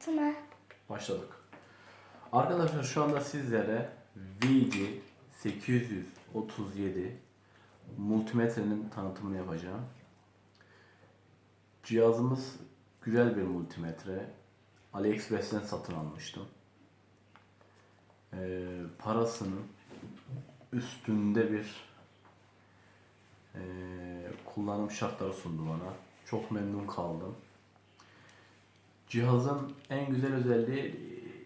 Battı mı? Başladık. Arkadaşlar şu anda sizlere VG 837 multimetrenin tanıtımını yapacağım. Cihazımız güzel bir multimetre. AliExpress'ten satın almıştım. Ee, parasının üstünde bir ee, kullanım şartları sundu bana. Çok memnun kaldım. Cihazın en güzel özelliği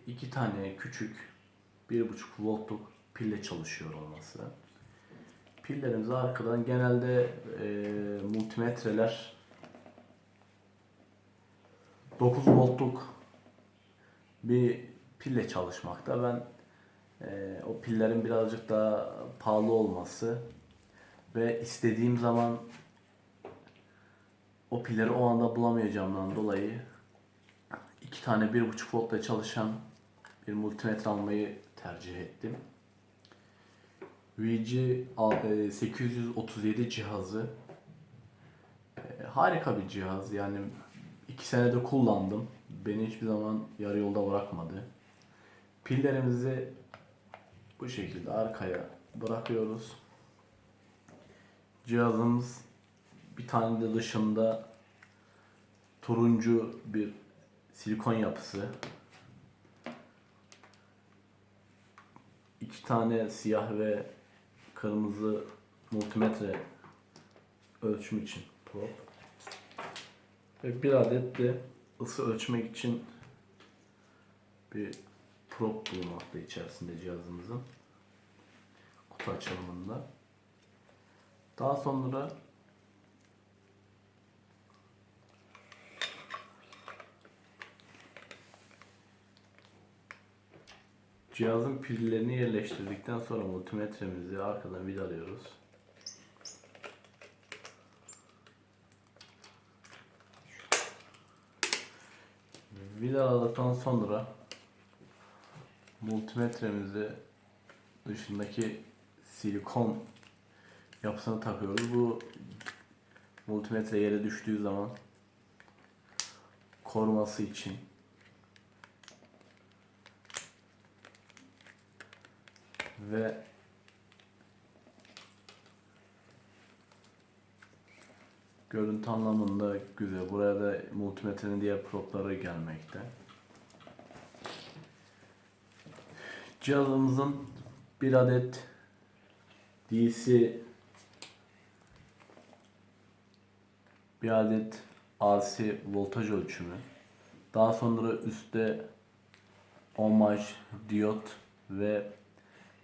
iki tane küçük 1.5 voltluk pille çalışıyor olması. Pillerimiz arkadan genelde e, multimetreler 9 voltluk bir pille çalışmakta. Ben e, o pillerin birazcık daha pahalı olması ve istediğim zaman o pilleri o anda bulamayacağımdan dolayı iki tane 1.5 voltla çalışan bir multimetre almayı tercih ettim. VG 837 cihazı e, harika bir cihaz. Yani iki senede kullandım. Beni hiçbir zaman yarı yolda bırakmadı. Pillerimizi bu şekilde arkaya bırakıyoruz. Cihazımız bir tane de dışında turuncu bir silikon yapısı. iki tane siyah ve kırmızı multimetre ölçüm için prop. Ve bir adet de ısı ölçmek için bir prop bulunmakta içerisinde cihazımızın kutu açılımında. Daha sonra Cihazın pillerini yerleştirdikten sonra multimetremizi arkadan vidalıyoruz. Vidaladıktan sonra multimetremizi dışındaki silikon yapısını takıyoruz. Bu multimetre yere düştüğü zaman koruması için ve görüntü anlamında güzel. Buraya da multimetrenin diğer propları gelmekte. Cihazımızın bir adet DC bir adet AC voltaj ölçümü. Daha sonra üstte ohmaj, diyot ve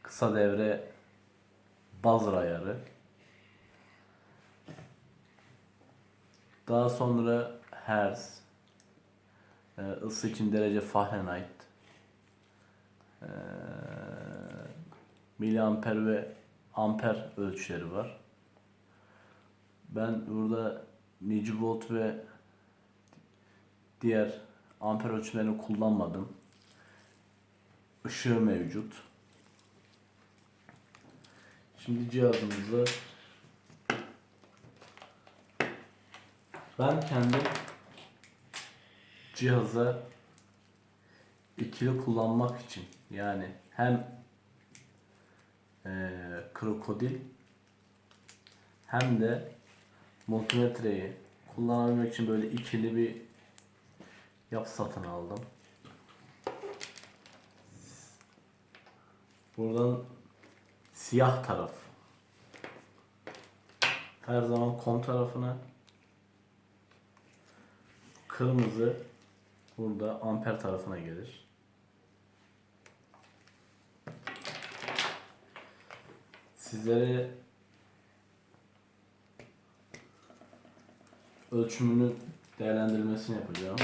kısa devre buzzer ayarı. Daha sonra hertz, e, ısı için derece Fahrenheit, e, miliamper ve amper ölçüleri var. Ben burada milivolt ve diğer amper ölçümlerini kullanmadım. Işığı mevcut. Şimdi cihazımızı ben kendim cihaza ikili kullanmak için yani hem eee krokodil hem de multimetreyi kullanabilmek için böyle ikili bir yapı satın aldım. Buradan siyah taraf her zaman kom tarafına kırmızı burada amper tarafına gelir. Sizlere ölçümünü değerlendirmesini yapacağım.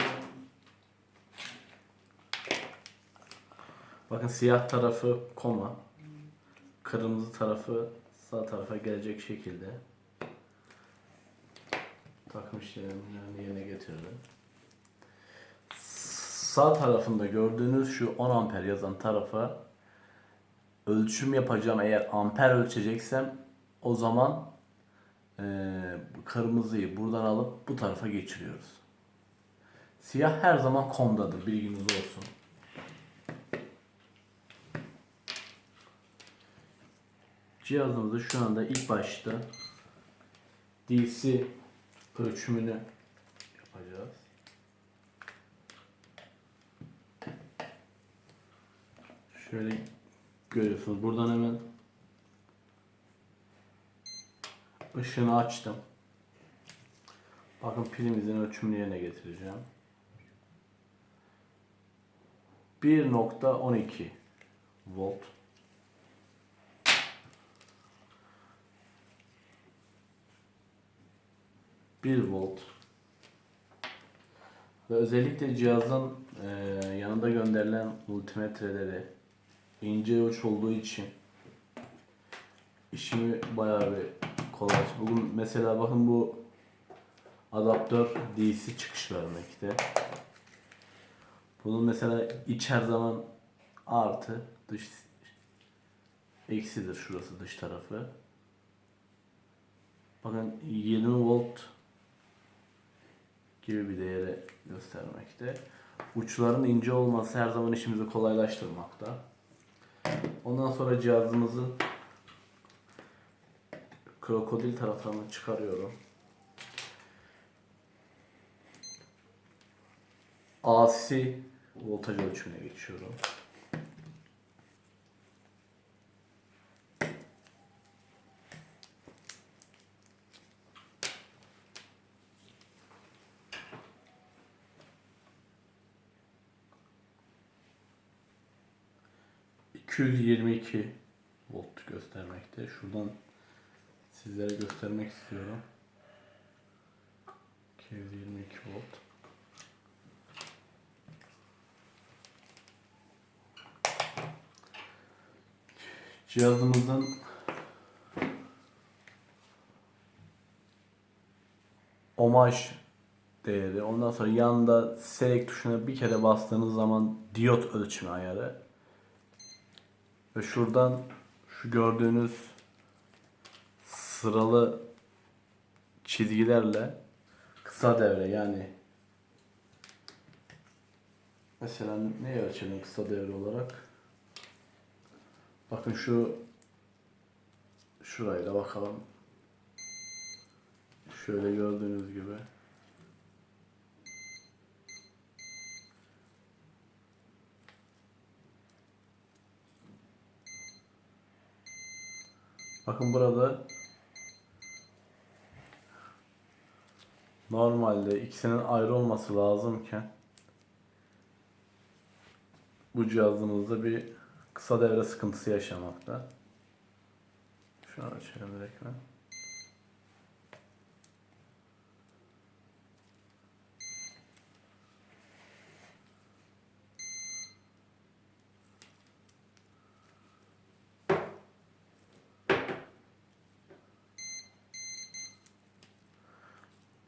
Bakın siyah tarafı koma, kırmızı tarafı sağ tarafa gelecek şekilde takım işlemlerini yerine getirdim. Sağ tarafında gördüğünüz şu 10 amper yazan tarafa ölçüm yapacağım eğer amper ölçeceksem o zaman eee, kırmızıyı buradan alıp bu tarafa geçiriyoruz. Siyah her zaman komdadır. Bilginiz olsun. Cihazımızı şu anda ilk başta DC ölçümünü yapacağız. Şöyle görüyorsunuz. Buradan hemen ışığını açtım. Bakın pilimizin ölçümünü yerine getireceğim. 1.12 volt. Bir volt. Ve özellikle cihazın e, yanında gönderilen multimetreleri ince uç olduğu için işimi bayağı bir kolay. Bugün mesela bakın bu adaptör DC çıkış vermekte. Bunun mesela iç her zaman artı dış eksidir şurası dış tarafı. Bakın 20 volt gibi bir değeri göstermekte. Uçların ince olması her zaman işimizi kolaylaştırmakta. Ondan sonra cihazımızın krokodil taraflarını çıkarıyorum. AC voltaj ölçümüne geçiyorum. ...222 volt göstermekte. Şuradan sizlere göstermek istiyorum. 222 volt. Cihazımızın omaj değeri. Ondan sonra yanında select tuşuna bir kere bastığınız zaman diyot ölçümü ayarı. Ve şuradan şu gördüğünüz sıralı çizgilerle kısa devre yani mesela ne ölçelim kısa devre olarak? Bakın şu şurayla bakalım. Şöyle gördüğünüz gibi. Bakın burada normalde ikisinin ayrı olması lazımken bu cihazımızda bir kısa devre sıkıntısı yaşamakta. Şunu açalım direkt ben.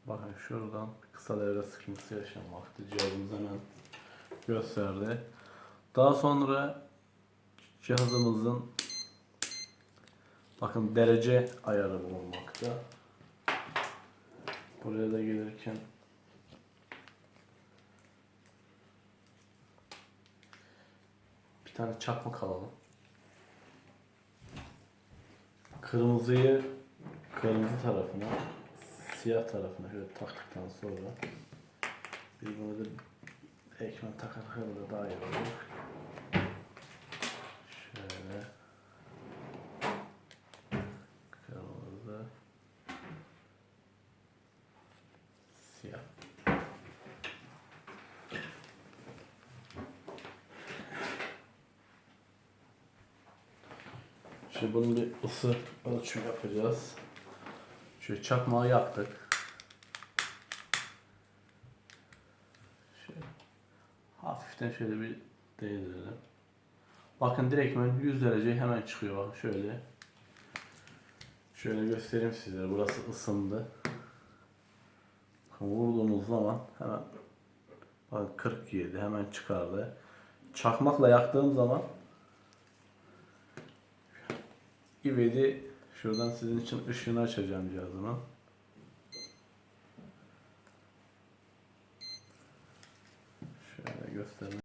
Bakın şuradan kısa devre sıkıntısı yaşanmakta. Cihazımız hemen gösterdi. Daha sonra cihazımızın bakın derece ayarı bulunmakta. Buraya da gelirken bir tane çakmak alalım. Kırmızıyı kırmızı tarafına, siyah tarafına şöyle taktıktan sonra bir bunu da ekmen takarsak da daha iyi olur. Şöyle. Kırmızı. Siyah. Şimdi bunun bir ısı ölçümü yapacağız. Şöyle çakmağı yaktık. Şöyle hafiften şöyle bir değdirelim. Bakın direktmen 100 derece hemen çıkıyor şöyle. Şöyle göstereyim size. Burası ısındı. Vurduğumuz zaman hemen bakın 47 hemen çıkardı. Çakmakla yaktığım zaman ivedi Şuradan sizin için ışığını açacağım cihazımı. Şöyle göstermek